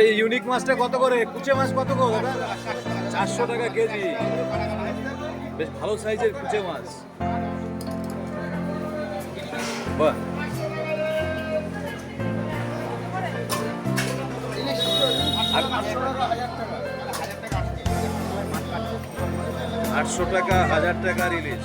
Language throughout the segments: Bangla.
এই ইউনিক মাছটা কত করে? কুচে মাছ কত করে দাদা? চারশো টাকা কেজি। বেশ ভালো সাইজের কুচে মাছ। আটশো টাকা, হাজার টাকার ইলিশ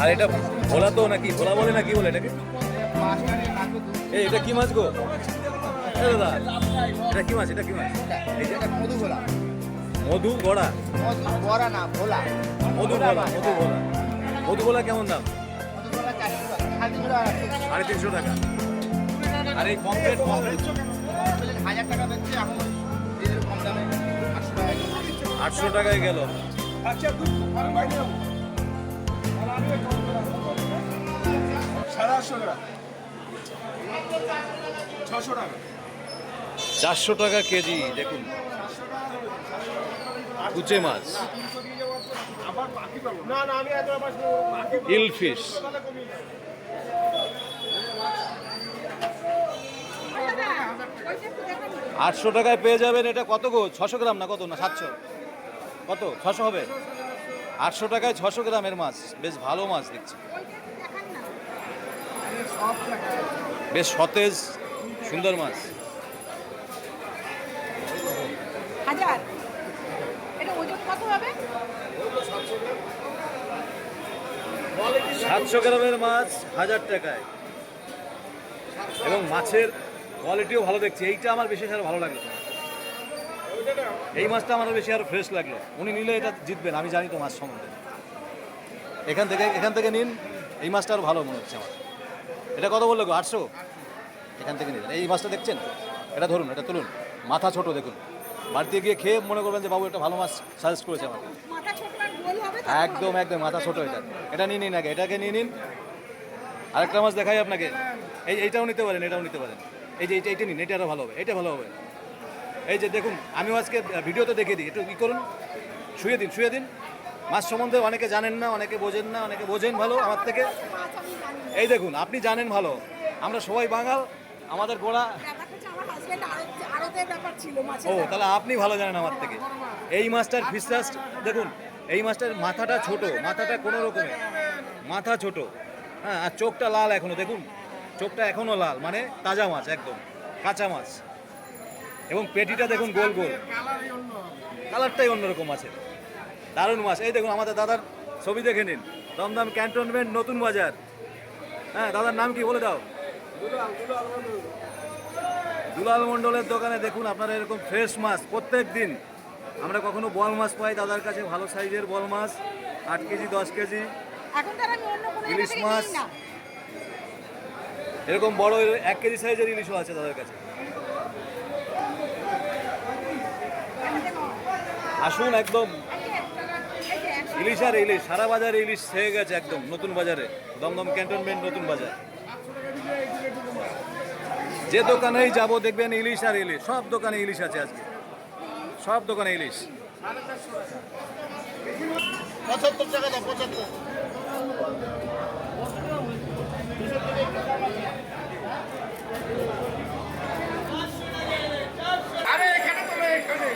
আর এটা ভোলা তো নাকি? ভোলা বলে নাকি বলে এটাকে? এই এটা কি মাছ গো? দাদা এটা কি মাছ? এটা কি মাছ? এই যে মধু গড়া মধু ভোলা। মধু ভোলা মধু ভোলা কেমন দাম? সাড়ে তিনশো টাকা। আর এই আটশো টাকায় গেল। সাড়ে আটশো টাকা। ছশো টাকা। চারশো টাকা কেজি দেখুন। কুচে মাছ। না আটশো টাকায় পেয়ে যাবেন এটা কত গো? ছশো গ্রাম না কত না সাতশো? কত? ছশো হবে? আটশো টাকায় ছশো গ্রামের মাছ। বেশ ভালো মাছ দেখছি। বেশ সতেজ সুন্দর মাছ। হাজার? এটা ওজন কত হবে? সাতশো গ্রামের মাছ হাজার টাকায়। এবং মাছের কোয়ালিটিও ভালো দেখছি। এইটা আমার বিশেষ আরও ভালো লাগল এই মাছটা আমার বেশি আরও ফ্রেশ লাগল উনি নিলে এটা জিতবেন আমি জানি তো মাছ সম্বন্ধে। এখান থেকে এখান থেকে নিন। এই মাছটা আরও ভালো মনে হচ্ছে আমার। এটা কত বলল গো? আটশো? এখান থেকে নিন এই মাছটা দেখছেন? এটা ধরুন এটা তুলুন। মাথা ছোট দেখুন। বাড়িতে গিয়ে খেয়ে মনে করবেন যে বাবু একটা ভালো মাছ সাজেস্ট করেছে আমাকে। একদম একদম মাথা ছোট এটা। এটা নিয়ে নিন আগে এটাকে নিয়ে নিন। আরেকটা মাছ দেখাই আপনাকে। এই এইটাও নিতে পারেন এটাও নিতে পারেন। এই যে এটা এটা নিন এটা আরও ভালো হবে এটা ভালো হবে। এই যে দেখুন আমিও আজকে ভিডিওতে দেখে দিই একটু কী করুন শুয়ে দিন শুয়ে দিন। মাছ সম্বন্ধে অনেকে জানেন না অনেকে বোঝেন না অনেকে বোঝেন ভালো আমার থেকে। এই দেখুন আপনি জানেন ভালো আমরা সবাই বাঙাল আমাদের গোড়া ও তাহলে আপনি ভালো জানেন আমার থেকে। এই মাছটার ফিসরাস দেখুন এই মাছটার মাথাটা ছোট মাথাটা কোনো রকমের মাথা ছোট হ্যাঁ আর চোখটা লাল এখনও দেখুন। চোখটা এখনও লাল মানে তাজা মাছ একদম কাঁচা মাছ। এবং পেটিটা দেখুন গোল গোল। কালারটাই অন্যরকম আছে। দারুণ মাছ। এই দেখুন আমাদের দাদার ছবি দেখে নিন। দমদম ক্যান্টনমেন্ট নতুন বাজার। হ্যাঁ দাদার নাম কি বলে দাও? দুলাল মণ্ডলের দোকানে দেখুন আপনারা এরকম ফ্রেশ মাছ প্রত্যেক দিন। আমরা কখনো বল মাছ পাই দাদার কাছে ভালো সাইজের বল মাছ আট কেজি দশ কেজি। ইলিশ মাছ। এরকম বড় এক কেজি সাইজের ইলিশও আছে তাদের কাছে। আসুন একদম। ইলিশ আর ইলিশ, সারা বাজারে ইলিশ ছেয়ে গেছে একদম, নতুন বাজারে। দমদম ক্যান্টনমেন্ট নতুন বাজার। যে দোকানেই যাব দেখবেন ইলিশ আর ইলিশ, সব দোকানে ইলিশ আছে আজকে। সব দোকানে ইলিশ। পঁচাত্তর টাকা পঁচাত্তর আরে এখানে তো না, এখানে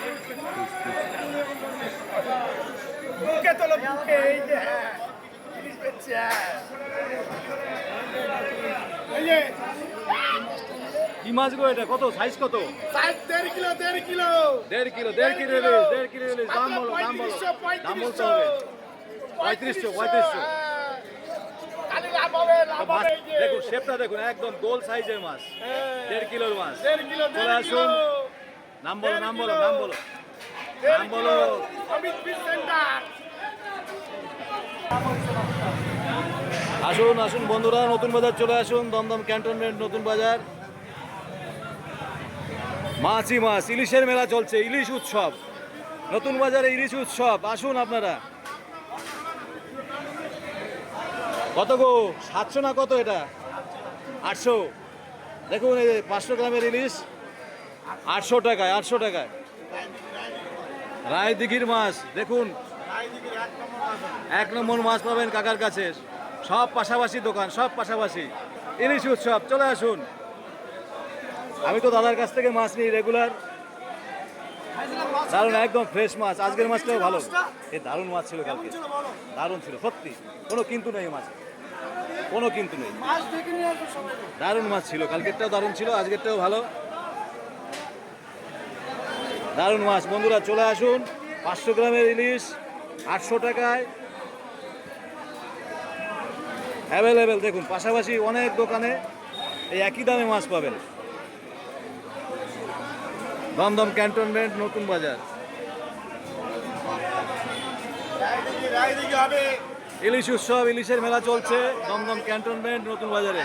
বুকে তোলো বুকে এই যে। কি মাছ গো এটা? কত? সাইজ কত? সাইজ দেড় কিলো দেড় কিলো। দেড় কিলো দেড় কিলো দেড় কিলো। দাম বলো দাম বলো। দাম বলতে হবে। পঁয়ত্রিশশো পঁয়ত্রিশশো। দেখুন শেপটা দেখুন একদম গোল সাইজের মাছ। হ্যাঁ। দেড় কিলোর মাছ। চলে আসুন। নাম বলো নাম বলো নাম বলো। নাম বলো। অমিত সেন্টার। আসুন আসুন বন্ধুরা, নতুন বাজার চলে আসুন, দমদম ক্যান্টনমেন্ট নতুন বাজার। মাছই মাছ, ইলিশের মেলা চলছে, ইলিশ উৎসব। নতুন বাজারে ইলিশ উৎসব, আসুন আপনারা। কত গো? সাতশো না কত এটা? আটশো। দেখুন এই পাঁচশো গ্রামের ইলিশ, আটশো টাকায় আটশো টাকায়। রায়দিঘির মাছ, দেখুন। এক নম্বর মাছ পাবেন কাকার কাছে। সব পাশাপাশি দোকান সব পাশাপাশি। ইলিশ উৎসব চলে আসুন। আমি তো দাদার কাছ থেকে মাছ নিই রেগুলার। দারুণ একদম ফ্রেশ মাছ। আজকের মাছটাও ভালো। এ দারুণ মাছ ছিল কালকে। দারুণ ছিল সত্যি। কোনো কিন্তু নেই মাছ। কোনো কিন্তু নেই। দারুণ মাছ ছিল। কালকেরটাও দারুণ ছিল আজকেরটাও ভালো। দারুণ মাছ। বন্ধুরা চলে আসুন। পাঁচশো গ্রামের ইলিশ। আটশো টাকায়। অ্যাভেলেবেল দেখুন, পাশাপাশি অনেক দোকানে এই একই দামে মাছ পাবেন। দমদম ক্যান্টনমেন্ট, নতুন বাজার। ইলিশ উৎসব, ইলিশের মেলা চলছে দমদম ক্যান্টনমেন্ট, নতুন বাজারে।